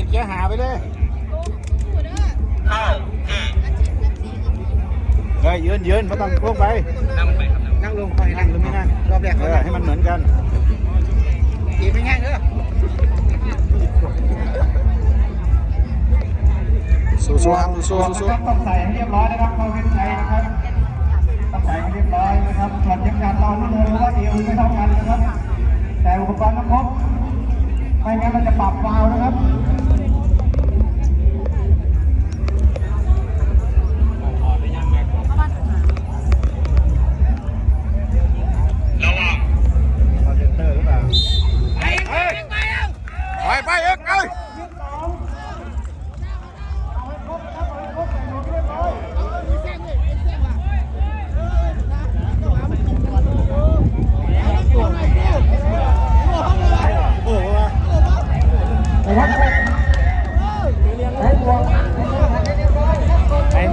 บียดเกียร์หาไปเลยเฮ้ยยืนยืนไม่ต้องลงไป นั่งลงคอยนั่งลงไม่นั่งรอบแรกเอเขาอนั่งให้มันเหมือนกันตีไม่ง่ายเด้อสู้สู้ครับสู้สู้สู้ต้องใส่ให้เรียบร้อยนะครับเข้าเส้นชัยนะครับต้องใส่ให้เรียบร้อยนะครับส่วนเข็มขัดเราไม่รู้ว่าเอวไม่เท่ากันนะครับ แต่อุปกรณ์ต้องครบไม่งั้นมันจะปรับฟาวล์นะครับ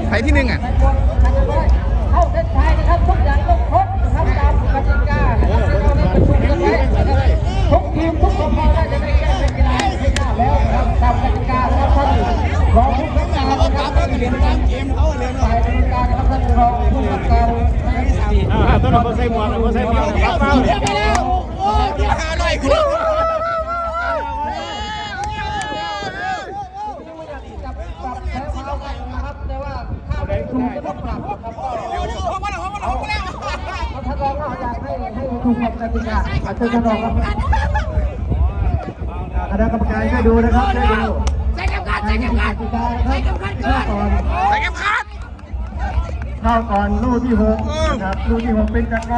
ไปที่หนึ่งอะเข้าเส้นชัยนะครับทุกอย่างต้องครบนะครับตามกติกาที่เราได้ประชุมกันไว้ทุกทีมทุกคนเราจะได้แก้เป็นกีฬาให้ได้แล้วตามกติกาครับท่านรองผู้จัดการนะครับท่านเรียนตามเกมเขาเรียนฝ่ายบริการนะครับท่านรองผู้จัดการอ่สามต้นเอาใส่หมวกเอาใส่หมวกกลับเป้าเลยจับปรับแพ้เท้ากันนะครับแต่ว่าถ้าไม่ถูกก็ต้องปรับนะครับก็เอา ท่านรองก็อยากให้ให้ถูกกับกติกาอาจจะท่านรองครับคณะกรรมการช่วยดูนะครับช่วยดูใส่เข็มขัดใส่เข็มขัดใส่เข็มขัดก่อนก่อนใส่เข็มขัดเข้าก่อนลูกที่หกนะครับลูกที่หกเป็นจักรไง